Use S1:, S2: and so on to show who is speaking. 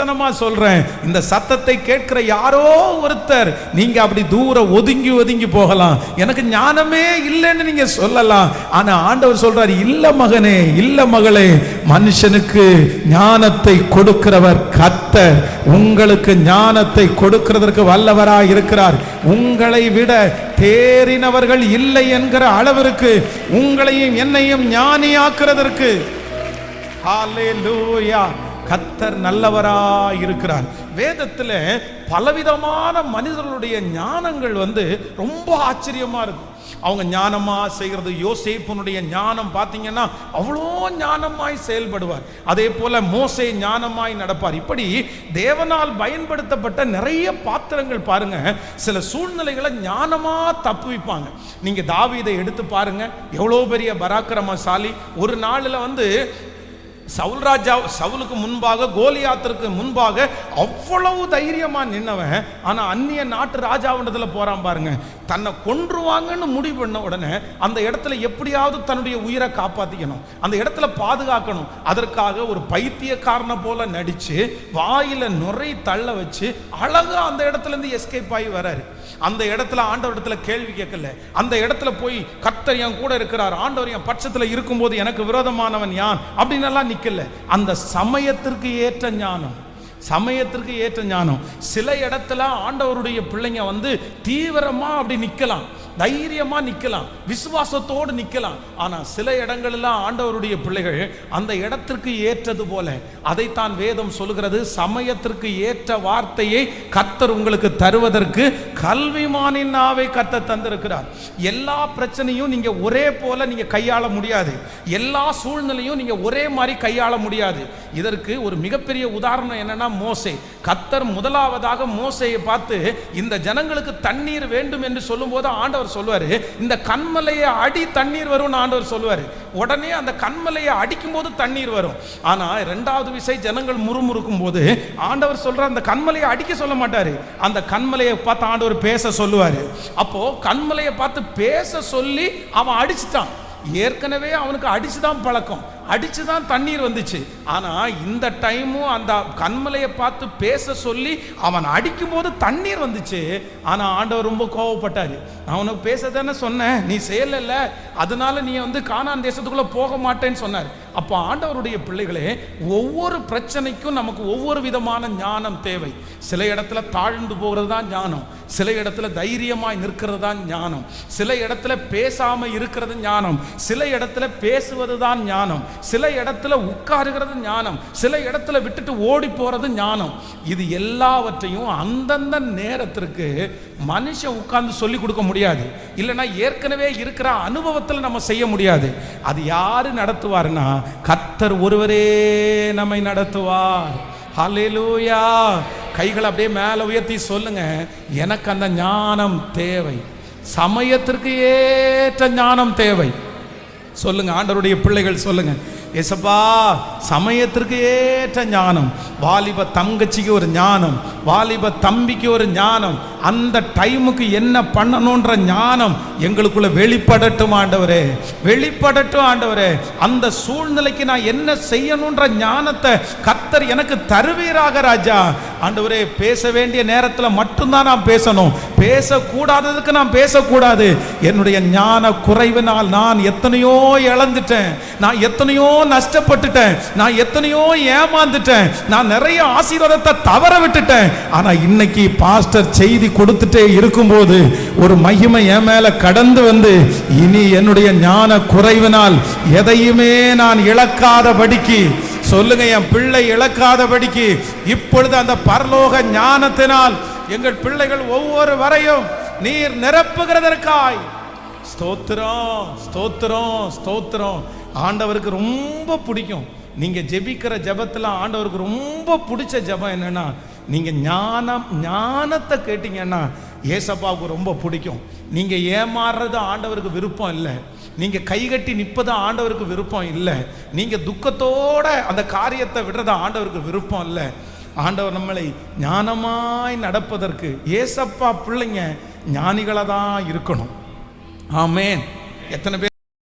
S1: வசனமா சொல்றேன். இந்த சத்தத்தை கேட்கிற யாரோ ஒருத்தர் நீங்க அப்படி தூர ஒதுங்கி ஒதுங்கி போகலாம். எனக்கு ஞானமே இல்லைன்னு நீங்க சொல்லலாம். ஆனா ஆண்டவர் சொல்றாரு இல்ல மகனே இல்ல மகளே மனுஷனுக்கு ஞானத்தை கொடுக்கிறவர் கத்தர் உங்களுக்கு ஞானத்தை கொடுக்கிறதற்கு வல்லவராய் இருக்கிறார். உங்களை விட தேறினவர்கள் இல்லை என்கிற அளவிற்கு உங்களையும் என்னையும் ஞானியாக்குறதற்கு. Hallelujah. கத்தர் நல்லவராக இருக்கிறார் வேதத்தில் பலவிதமான மனிதர்களுடைய ஞானங்கள் வந்து ரொம்ப ஆச்சரியமாக இருக்கும் அவங்க ஞானமாக செய்கிறது யோசேப்பனுடைய ஞானம் பார்த்தீங்கன்னா அவ்வளோ ஞானமாய் செயல்படுவார். அதே போல மோசை ஞானமாய் நடப்பார். இப்படி தேவனால் பயன்படுத்தப்பட்ட நிறைய பாத்திரங்கள் பாருங்க. சில சூழ்நிலைகளை ஞானமாக தப்புவிப்பாங்க. நீங்கள் தாவீதை எடுத்து பாருங்க. எவ்வளோ பெரிய பராக்கிரமசாலி. ஒரு நாளில் வந்து சவுல் ராஜா சவுலுக்கு முன்பாக கோலியாத்திற்கு முன்பாக அவ்வளவு தைரியமாக நின்னவன். ஆனால் அந்நிய நாட்டு ராஜாவுன்றதில் போகிறான் பாருங்க. தன்னை கொன்றுவாங்கன்னு முடிவு பண்ண உடனே அந்த இடத்துல எப்படியாவது தன்னுடைய உயிரை காப்பாற்றிக்கணும் அந்த இடத்துல பாதுகாக்கணும். அதற்காக ஒரு பைத்தியக்காரனை போல நடித்து வாயில் நுரை தள்ள வச்சு அழகா அந்த இடத்துலேருந்து எஸ்கேப் ஆகி வராரு. அந்த இடத்துல ஆண்டவர் இடத்துல கேள்வி கேட்கல. அந்த இடத்துல போய் கர்த்தர் என் கூட இருக்கிறார் ஆண்டவர் என் பட்சத்தில் இருக்கும்போது எனக்கு விரோதமானவன் யான்? அப்படின்னு எல்லாம் நிற்கல அந்த சமயத்திற்கு ஏற்ற ஞானம். சமயத்திற்கு ஏற்ற ஞானம். சில இடத்துல ஆண்டவருடைய பிள்ளைங்க வந்து தீவிரமாக அப்படி நிற்கலாம் தைரியமாக நிற்கலாம் விசுவாசத்தோடு நிற்கலாம் ஆனால் சில இடங்களெல்லாம் ஆண்டவருடைய பிள்ளைகள் அந்த இடத்திற்கு ஏற்றது போல. அதைத்தான் வேதம் சொல்லுகிறது. சமயத்திற்கு ஏற்ற வார்த்தையை கத்தர் உங்களுக்கு தருவதற்கு கல்விமானின் நாவை கத்த தந்திருக்கிறார். எல்லா பிரச்சனையும் நீங்கள் ஒரே போல நீங்கள் கையாள முடியாது. எல்லா சூழ்நிலையும் நீங்கள் ஒரே மாதிரி கையாள முடியாது. இதற்கு ஒரு மிகப்பெரிய உதாரணம் என்னன்னா மோசை. கத்தர் முதலாவதாக மோசையை பார்த்து இந்த ஜனங்களுக்கு தண்ணீர் வேண்டும் என்று சொல்லும்போது ஆண்டவர் சொல்லுவாரு இந்த கண்மலையை அடி தண்ணீர் வரும்னு ஆண்டவர் சொல்லுவாரு. உடனே அந்த கண்மலையை அடிக்கும் போது தண்ணீர் வரும். ஆனா இரண்டாவது விசை ஜனங்கள் முறுமுறுக்கும் போது ஆண்டவர் சொல்ற அந்த கண்மலையை அடிக்க சொல்ல மாட்டாரு. அந்த கண்மலையை பார்த்து ஆண்டவர் பேச சொல்லுவாரு. அப்போ கண்மலையை பார்த்து பேச சொல்லி அவன் அடிச்சிட்டான். ஏற்கனவே அவனுக்கு அடிச்சுதான் பழக்கம். அடித்து தான் தண்ணீர் வந்துச்சு. ஆனால் இந்த டைமும் அந்த கண்மலையை பார்த்து பேச சொல்லி அவன் அடிக்கும்போது தண்ணீர் வந்துச்சு. ஆனால் ஆண்டவர் ரொம்ப கோவப்பட்டார். அவனுக்கு பேச தானே சொன்னேன். நீ செய்யலைல்ல அதனால நீ வந்து காணான் தேசத்துக்குள்ளே போக மாட்டேன்னு சொன்னார். அப்போ ஆண்டவருடைய பிள்ளைகளே ஒவ்வொரு பிரச்சனைக்கும் நமக்கு ஒவ்வொரு விதமான ஞானம் தேவை. சில இடத்துல தாழ்ந்து போகிறது தான் ஞானம். சில இடத்துல தைரியமாய் நிற்கிறது தான் ஞானம். சில இடத்துல பேசாமல் இருக்கிறது ஞானம். சில இடத்துல பேசுவது தான் ஞானம். சில இடத்துல உட்காருகிறது ஞானம் சில இடத்துல விட்டுட்டு ஓடி போகிறது ஞானம். இது எல்லாவற்றையும் அந்தந்த நேரத்திற்கு மனுஷன் உட்கார்ந்து சொல்லி கொடுக்க முடியாது. இல்லைன்னா ஏற்கனவே இருக்கிற அனுபவத்தில் நம்ம செய்ய முடியாது. அது யாரு நடத்துவார்னா கத்தர் ஒருவரே நம்மை நடத்துவார். ஹalleluya. கைகளை அப்படியே மேலே உயர்த்தி சொல்லுங்க. எனக்கு அந்த ஞானம் தேவை. சமயத்திற்கு ஏற்ற ஞானம் தேவை. சொல்லுங்க. ஆண்டவருடைய பிள்ளைகள் சொல்லுங்க. ஏசப்பா சமயத்திற்கு ஏற்ற ஞானம் வாலிப தங்கச்சிக்கு ஒரு ஞானம் வாலிப தம்பிக்கு ஒரு ஞானம் அந்த டைமுக்கு என்ன பண்ணணுன்ற ஞானம் எங்களுக்குள்ள வெளிப்படட்டும் ஆண்டவரே வெளிப்படட்டும் ஆண்டவரே. அந்த சூழ்நிலைக்கு நான் என்ன செய்யணுன்ற ஞானத்தை கத்தர் எனக்கு தருவீராக ராஜா. ஆண்டவரே பேச வேண்டிய நேரத்தில் மட்டும்தான் நான் பேசணும். பேசக்கூடாததுக்கு நான் பேசக்கூடாது. என்னுடைய ஞான குறைவினால் நான் எத்தனையோ இழந்துட்டேன். நான் எத்தனையோ நஷ்டப்பட்டுட்டேன். நான் எத்தனையோ ஏமாந்துட்டேன். நான் நிறைய ஆசீர்வாதத்தை தவற விட்டுட்டேன். ஆனா இன்னைக்கு பாஸ்டர் செய்தி கொடுத்துட்டே இருக்கும்போது ஒரு மகிமை என் மேல கடந்து வந்து இனி என்னுடைய ஞான குறைவினால் எதையுமே நான் இழக்காதபடிக்கு சொல்லுங்க என் பிள்ளை இழக்காதபடிக்கு இப்பொழுது அந்த பரலோக ஞானத்தினால் எங்கள் பிள்ளைகள் ஒவ்வொரு வரையும் நீர் நிரப்புகிறதற்காய். ஸ்தோத்திரம் ஸ்தோத்திரம் ஸ்தோத்திரம். ஆண்டவருக்கு ரொம்ப பிடிக்கும். நீங்கள் ஜெபிக்கிற ஜபத்தில் ஆண்டவருக்கு ரொம்ப பிடிச்ச ஜெபம் என்னென்னா நீங்கள் ஞானம் ஞானத்தை கேட்டிங்கன்னா ஏசப்பாவுக்கு ரொம்ப பிடிக்கும். நீங்கள் ஏமாறுறது ஆண்டவருக்கு விருப்பம் இல்லை. நீங்கள் கைகட்டி நிற்பது ஆண்டவருக்கு விருப்பம் இல்லை. நீங்கள் துக்கத்தோட அந்த காரியத்தை விடுறது ஆண்டவருக்கு விருப்பம் இல்லை. ஆண்டவர் நம்மளை ஞானமாய் நடப்பதற்கு ஏசப்பா பிள்ளைங்க ஞானிகளாக தான் இருக்கணும். ஆமேன். எத்தனை பேர்